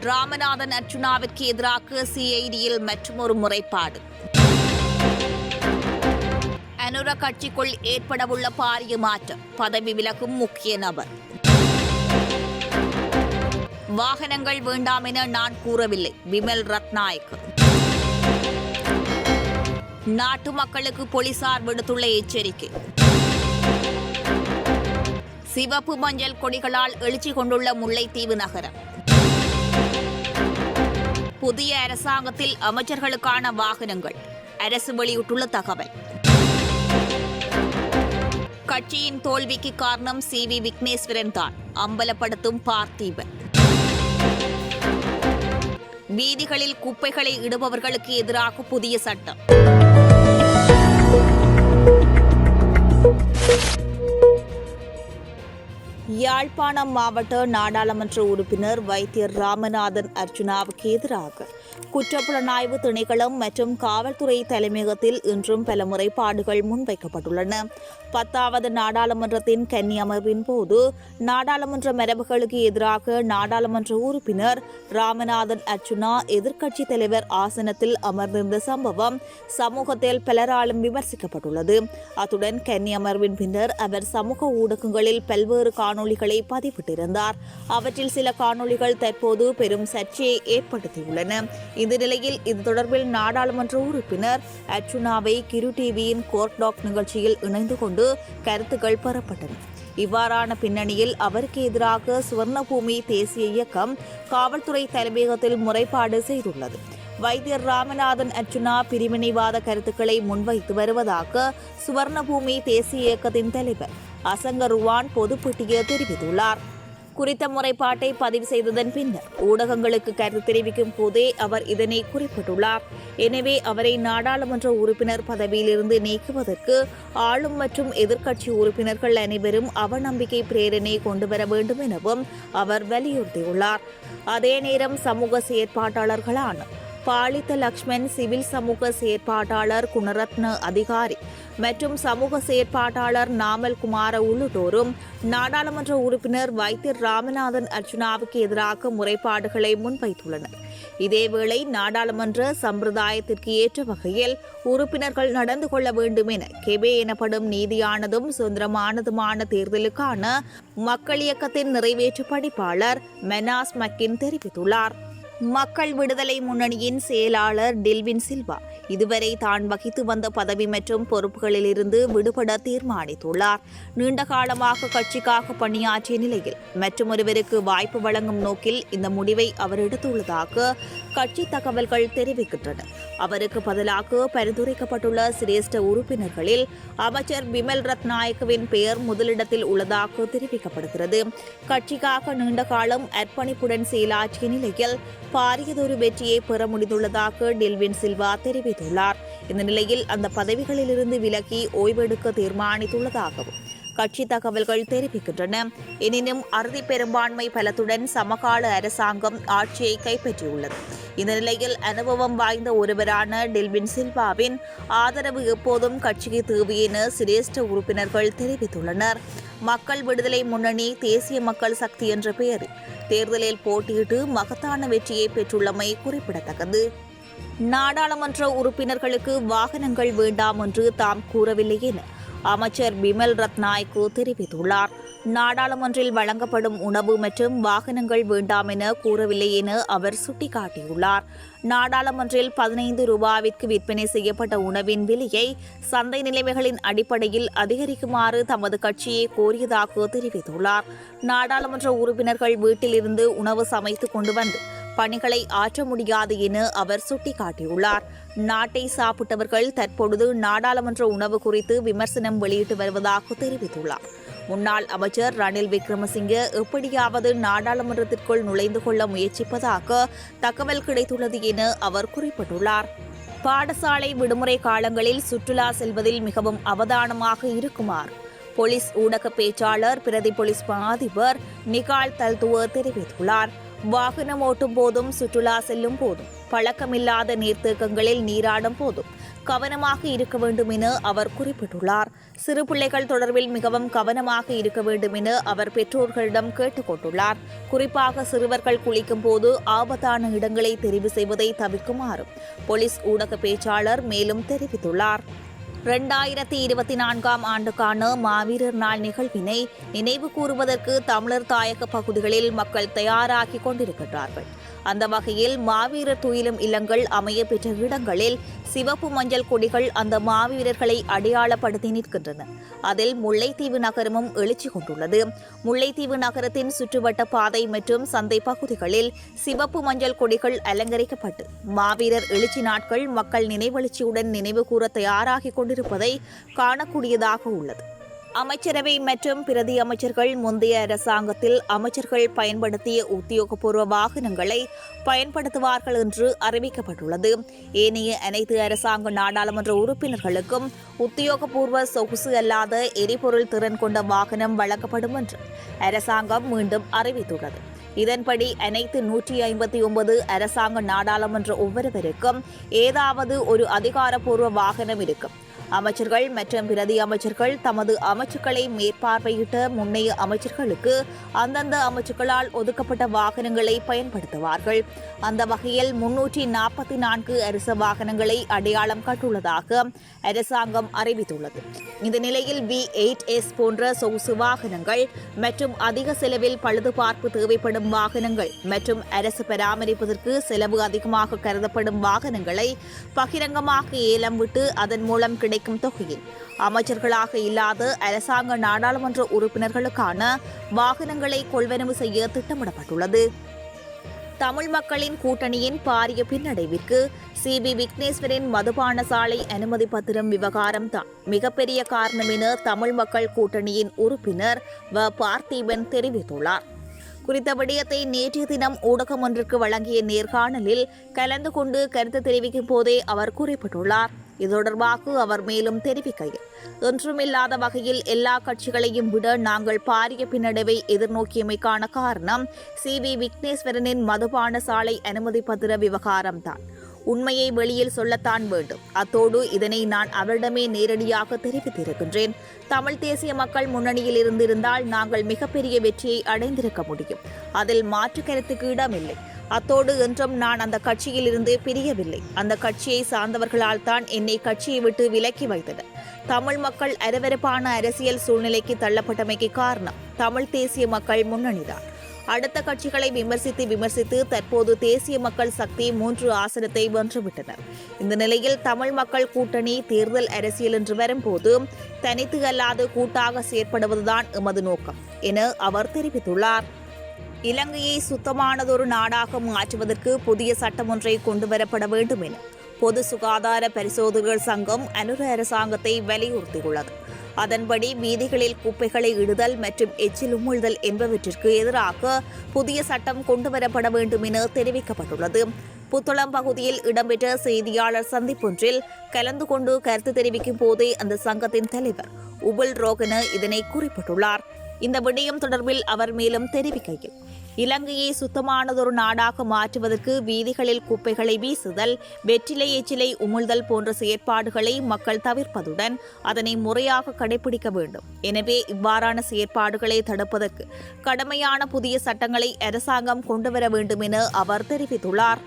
ராமநாதன் அர்ச்சுனாவிற்கு எதிராக சிஐடியில் மற்றொரு முறைப்பாடு. அனுர கட்சிக்குள் ஏற்படவுள்ள பாரிய மாற்றம். பதவி விலகும் முக்கிய நபர். வாகனங்கள் வேண்டாம் என நான் கூறவில்லை. விமல் ரத்நாயக். நாட்டு மக்களுக்கு போலீசார் விடுத்துள்ள எச்சரிக்கை. சிவப்பு மஞ்சள் கொடிகளால் எழுச்சி கொண்டுள்ள முல்லைத்தீவு நகரம். புதிய அரசாங்கத்தில் அமைச்சர்களுக்கான வாகனங்கள். அரசு வெளியிட்டுள்ள தகவல். கட்சியின் தோல்விக்கு காரணம் சி வி விக்னேஸ்வரன் தான். அம்பலப்படுத்தும் பார்த்தீபன். வீதிகளில் குப்பைகளை இடுபவர்களுக்கு எதிராக புதிய சட்டம். யாழ்ப்பாணம் மாவட்ட நாடாளுமன்ற உறுப்பினர் வைத்தியர் ராமநாதன் அர்ஜுனாவுக்கு எதிராக குற்றப்புலனாய்வு திணைக்களம் மற்றும் காவல்துறை தலைமையகத்தில் இன்றும் பல முறைப்பாடுகள் முன்வைக்கப்பட்டுள்ளன. பத்தாவது நாடாளுமன்றத்தின் கன்னி அமர்வின் போது நாடாளுமன்ற மரபுகளுக்கு எதிராக நாடாளுமன்ற உறுப்பினர் ராமநாதன் அர்ச்சுனா எதிர்க்கட்சித் தலைவர் ஆசனத்தில் அமர்ந்திருந்த சம்பவம் சமூகத்தில் பலராலும் விமர்சிக்கப்பட்டுள்ளது. அத்துடன் கன்னி அமர்வின் பின்னர் அவர் சமூக ஊடகங்களில் பல்வேறு காணொளிகளை பதிவிட்டிருந்தார். அவற்றில் சில காணொளிகள் தற்போது பெரும் சர்ச்சையை ஏற்படுத்தியுள்ளன. இந்த நிலையில் இது தொடர்பில் நாடாளுமன்ற உறுப்பினர் அர்ச்சுனாவை கிரு டிவியின் கோர்ட் டாக் நிகழ்ச்சியில் இணைந்து கொண்டு கருத்துக்கள் பெறப்பட்டன. இவ்வாறான பின்னணியில் அவருக்கு எதிராக சுவர்ணபூமி தேசிய இயக்கம் காவல்துறை தலைமையகத்தில் முறைப்பாடு செய்துள்ளது. வைத்தியர் ராமநாதன் அர்ச்சுனா பிரிவினைவாத கருத்துக்களை முன்வைத்து வருவதாக சுவர்ணபூமி தேசிய இயக்கத்தின் தலைவர் அசங்க ருவான் பொதுப்பட்டியில் தெரிவித்துள்ளார். குறித்த முறைப்பாட்டை பதிவு செய்ததன் பின்னர் ஊடகங்களுக்கு கருத்து தெரிவிக்கும் போதே அவர் இதனை குறிப்பிட்டுள்ளார். எனவே அவரை நாடாளுமன்ற உறுப்பினர் பதவியிலிருந்து நீக்குவதற்கு ஆளும் மற்றும் எதிர்க்கட்சி உறுப்பினர்கள் அனைவரும் அவநம்பிக்கை பிரேரணை கொண்டு வர வேண்டும் எனவும் அவர் வலியுறுத்தியுள்ளார். அதே நேரம் சமூக செயற்பாட்டாளர்களான பாலித்த லக்ஷ்மன் சிவில் சமூக செயற்பாட்டாளர் குணரத்ன அதிகாரி மற்றும் சமூக செயற்பாட்டாளர் நாமல் குமார உள்ளிட்டோரும் நாடாளுமன்ற உறுப்பினர் வைத்தியர் ராமநாதன் அர்ஜுனாவுக்கு எதிராக முறைப்பாடுகளை முன்வைத்துள்ளனர். இதேவேளை நாடாளுமன்ற சம்பிரதாயத்திற்கு ஏற்ற வகையில் உறுப்பினர்கள் நடந்து கொள்ள வேண்டும் என கெபே எனப்படும் நீதியானதும் சுதந்திரமானதுமான தேர்தலுக்கான மக்கள் இயக்கத்தின் நிறைவேற்று படிப்பாளர் மெனாஸ் மக்கின் தெரிவித்துள்ளார். மக்கள் விடுதலை முன்னணியின் செயலாளர் டில்வின் சில்வா இதுவரை தான் வகித்து வந்த பதவி மற்றும் பொறுப்புகளிலிருந்து விடுபட தீர்மானித்துள்ளார். நீண்ட காலமாக கட்சிக்காக பணியாற்றிய நிலையில் மற்றொருவருக்கு வாய்ப்பு வழங்கும் நோக்கில் இந்த முடிவை அவர் எடுத்துள்ளதாக கட்சி தகவல்கள் தெரிவிக்கின்றன. அவருக்கு பதிலாக பரிந்துரைக்கப்பட்டுள்ள சிரேஷ்ட உறுப்பினர்களில் அமைச்சர் பிமல் ரத்நாயக்கவின் பெயர் முதலிடத்தில் உள்ளதாக தெரிவிக்கப்படுகிறது. கட்சிக்காக நீண்ட காலம் அர்ப்பணிப்புடன் செயலாற்றிய நிலையில் பாரியதொரு வெற்றியை பெற முடிந்துள்ளதாக டெல்வின் சில்வா தெரிவித்துள்ளார். இந்த நிலையில் அந்த பதவிகளிலிருந்து விலகி ஓய்வெடுக்க தீர்மானித்துள்ளதாகவும் கட்சி தகவல்கள் தெரிவிக்கின்றன. எனினும் அறுதி பெரும்பான்மை பலத்துடன் சமகால அரசாங்கம் ஆட்சியை கைப்பற்றியுள்ளது. இந்த நிலையில் அனுபவம் வாய்ந்த ஒருவரான டெல்வின் சில்வாவின் ஆதரவு எப்போதும் கட்சிக்கு தேவை என சிரேஷ்ட உறுப்பினர்கள் தெரிவித்துள்ளனர். மக்கள் விடுதலை முன்னணி தேசிய மக்கள் சக்தி என்ற பெயரில் தேர்தலில் போட்டியிட்டு மகத்தான வெற்றியை பெற்றுள்ளமை குறிப்பிடத்தக்கது. நாடாளுமன்ற உறுப்பினர்களுக்கு வாகனங்கள் வேண்டாம் என்று தாம் கூறவில்லை என அமைச்சர் பிமல் ரத்நாயக்கு தெரிவித்துள்ளார். நாடாளுமன்றில் வழங்கப்படும் உணவு மற்றும் வாகனங்கள் வேண்டாம் என கூறவில்லை என அவர் சுட்டிக்காட்டியுள்ளார். நாடாளுமன்றில் பதினைந்து ரூபாவிற்கு விற்பனை செய்யப்பட்ட உணவின் விலையை சந்தை நிலைமைகளின் அடிப்படையில் அதிகரிக்குமாறு தமது கட்சியை கோரியதாக தெரிவித்துள்ளார். நாடாளுமன்ற உறுப்பினர்கள் வீட்டிலிருந்து உணவு சமைத்து கொண்டு வந்து பணிகளை ஆற்ற முடியாது என அவர் சுட்டிக்காட்டியுள்ளார். நாட்டை சாப்பிட்டவர்கள் தற்பொழுது நாடாளுமன்ற உணவு குறித்து விமர்சனம் வெளியிட்டு வருவதாக தெரிவித்துள்ளார். முன்னாள் அமைச்சர் ரணில் விக்ரமசிங்கே எப்படியாவது நாடாளுமன்றத்திற்குள் நுழைந்து கொள்ள முயற்சிப்பதாக தகவல் கிடைத்துள்ளது என அவர் குறிப்பிட்டுள்ளார். பாடசாலை விடுமுறை காலங்களில் சுற்றுலா செல்வதில் மிகவும் அவதானமாக இருக்குமாறு போலீஸ் ஊடக பேச்சாளர் பிரதி போலீஸ் அதிபர் நிகால் தல்துவ தெரிவித்துள்ளார். வாகனம் ஓட்டும் போதும் சுற்றுலா செல்லும் போதும் பழக்கமில்லாத நீர்த்தேக்கங்களில் நீராடும் போதும் கவனமாக இருக்க வேண்டும் என அவர் குறிப்பிட்டுள்ளார். சிறு பிள்ளைகள் தொடர்பில் மிகவும் கவனமாக இருக்க வேண்டும் என அவர் பெற்றோர்களிடம் கேட்டுக்கொண்டுள்ளார். குறிப்பாக சிறுவர்கள் குளிக்கும் போது ஆபத்தான இடங்களை தெரிவு செய்வதை தவிக்குமாறும் போலீஸ் ஊடக பேச்சாளர் மேலும் தெரிவித்துள்ளார். இரண்டாயிரத்தி இருபத்தி நான்காம் ஆண்டுக்கான மாவீரர் நாள் நிகழ்வினை நினைவு கூறுவதற்கு தமிழர் தாயக பகுதிகளில் மக்கள் தயாராகி கொண்டிருக்கின்றார்கள். அந்த வகையில் மாவீரர் துயிலும் இல்லங்கள் அமைய பெற்ற இடங்களில் சிவப்பு மஞ்சள் கொடிகள் அந்த மாவீரர்களை அடையாளப்படுத்தி நிற்கின்றன. அதில் முல்லைத்தீவு நகரமும் எழுச்சி கொண்டுள்ளது. முல்லைத்தீவு நகரத்தின் சுற்றுவட்ட பாதை மற்றும் சந்தை பகுதிகளில் சிவப்பு மஞ்சள் கொடிகள் அலங்கரிக்கப்பட்டு மாவீரர் எழுச்சி நாட்கள் மக்கள் நினைவெழுச்சியுடன் நினைவு கூற தயாராகிக் கொண்டிருப்பதை காணக்கூடியதாக உள்ளது. அமைச்சரவை மற்றும் பிரதி அமைச்சர்கள் முந்தைய அரசாங்கத்தில் அமைச்சர்கள் பயன்படுத்திய உத்தியோகபூர்வ வாகனங்களை பயன்படுத்துவார்கள் என்று அறிவிக்கப்பட்டுள்ளது. ஏனைய அனைத்து அரசாங்க நாடாளுமன்ற உறுப்பினர்களுக்கும் உத்தியோகபூர்வ சொகுசு அல்லாத எரிபொருள் திறன் கொண்ட வாகனம் வழங்கப்படும் என்று அரசாங்கம் மீண்டும் அறிவித்துள்ளது. இதன்படி அனைத்து நூற்றி ஐம்பத்தி ஒன்பது அரசாங்க நாடாளுமன்ற ஒவ்வொருவருக்கும் ஏதாவது ஒரு அதிகாரப்பூர்வ வாகனம் இருக்கும். அமைச்சர்கள் மற்றும் பிரதி அமைச்சர்கள் தமது அமைச்சுக்களை மேற்பார்வையிட்ட முன்னைய அமைச்சர்களுக்கு அந்தந்த அமைச்சுக்களால் ஒதுக்கப்பட்ட வாகனங்களை பயன்படுத்துவார்கள். அந்த வகையில் முன்னூற்றி நாற்பத்தி நான்கு அரசு வாகனங்களை அடையாளம் கட்டுள்ளதாக அரசாங்கம் அறிவித்துள்ளது. இந்த நிலையில் வி எயிட் எஸ் போன்ற சொகுசு வாகனங்கள் மற்றும் அதிக செலவில் பழுதுபார்ப்பு தேவைப்படும் வாகனங்கள் மற்றும் அரசு பராமரிப்பதற்கு செலவு அதிகமாக கருதப்படும் வாகனங்களை பகிரங்கமாக ஏலம் விட்டு அதன் மூலம் கிடைக்கும் தொகையில். அமைச்சர்களாக இல்லாத அரசாங்க நாடாளுமன்ற உறுப்பினர்களுக்கான வாகனங்களை கொள்வனவு செய்ய திட்டமிடப்பட்டுள்ளது. தமிழ் மக்களின் கூட்டணியின் பாரிய பின்னடைவிற்கு சி பி விக்னேஸ்வரின் மதுபான சாலை அனுமதி பத்திரம் விவகாரம் தான் மிகப்பெரிய காரணம் என தமிழ் மக்கள் கூட்டணியின் உறுப்பினர் வ. பார்த்தீபன் தெரிவித்துள்ளார். குறித்த விடயத்தை நேற்றைய தினம் ஊடகம் ஒன்றிற்கு வழங்கிய நேர்காணலில் கலந்து கொண்டு கருத்து தெரிவிக்கும் போதே அவர் குறிப்பிட்டுள்ளார். இது தொடர்பாக அவர் மேலும் தெரிவிக்கையில் ஒன்றுமில்லாத வகையில் எல்லா கட்சிகளையும் விட நாங்கள் பாரிய பின்னடைவை எதிர்நோக்கியமைக்கான காரணம் சி. வி. விக்னேஸ்வரனின் மதுபான சாலை அனுமதி பத்திர விவகாரம்தான். உண்மையை வெளியில் சொல்லத்தான் வேண்டும். அத்தோடு இதனை நான் அவரிடமே நேரடியாக தெரிவித்திருக்கின்றேன். தமிழ் தேசிய மக்கள் முன்னணியில் இருந்திருந்தால் நாங்கள் மிகப்பெரிய வெற்றியை அடைந்திருக்க முடியும். அதில் மாற்று கருத்துக்கு இடமில்லை. அத்தோடு என்றும் நான் அந்த கட்சியில் இருந்து பிரியவில்லை. அந்த கட்சியை சார்ந்தவர்களால் தான் என்னை கட்சியை விட்டு விலக்கி வைத்தனர் தமிழ் மக்கள் அரவரப்பான அரசியல் சூழ்நிலைக்கு தள்ளப்பட்டமைக்கு காரணம் தமிழ் தேசிய மக்கள் முன்னணிதான் அடுத்த கட்சிகளை விமர்சித்து விமர்சித்து தற்போது தேசிய மக்கள் சக்தி மூன்று ஆசனத்தை வென்றுவிட்டனர். இந்த நிலையில் தமிழ் மக்கள் கூட்டணி தேர்தல் அரசியல் என்று வரும்போது தனித்து அல்லாது கூட்டாக செயற்படுவதுதான் எமது நோக்கம் என அவர் தெரிவித்துள்ளார். இலங்கையை சுத்தமானதொரு நாடாக மாற்றுவதற்கு புதிய சட்டம் ஒன்றை கொண்டுவரப்பட வேண்டும் என பொது சுகாதார பரிசோதகர் சங்கம் அனுர அரசாங்கத்தை வலியுறுத்தியுள்ளது. அதன்படி வீதிகளில் குப்பைகளை இடுதல் மற்றும் எச்சில் உமிழ்தல் என்பவற்றிற்கு எதிராக புதிய சட்டம் கொண்டுவரப்பட வேண்டும் என தெரிவிக்கப்பட்டுள்ளது. புத்தளம் பகுதியில் இடம்பெற்ற செய்தியாளர் சந்திப்பொன்றில் கலந்து கொண்டு கருத்து தெரிவிக்கும் போதே அந்த சங்கத்தின் தலைவர் உபுல் ரோகன இதனை குறிப்பிட்டுள்ளார். இந்த விடயம் தொடர்பில் அவர் மேலும் தெரிவிக்கையில் இலங்கையை சுத்தமானதொரு நாடாக மாற்றுவதற்கு வீதிகளில் குப்பைகளை வீசுதல் வெற்றிலை எச்சிலை உமிழ்தல் போன்ற செயற்பாடுகளை மக்கள் தவிர்ப்பதுடன் அதனை முறையாக கடைபிடிக்க வேண்டும். எனவே இவ்வாறான செயற்பாடுகளை தடுப்பதற்கு கடுமையான புதிய சட்டங்களை அரசாங்கம் கொண்டுவர வேண்டும் என அவர் தெரிவித்துள்ளார்.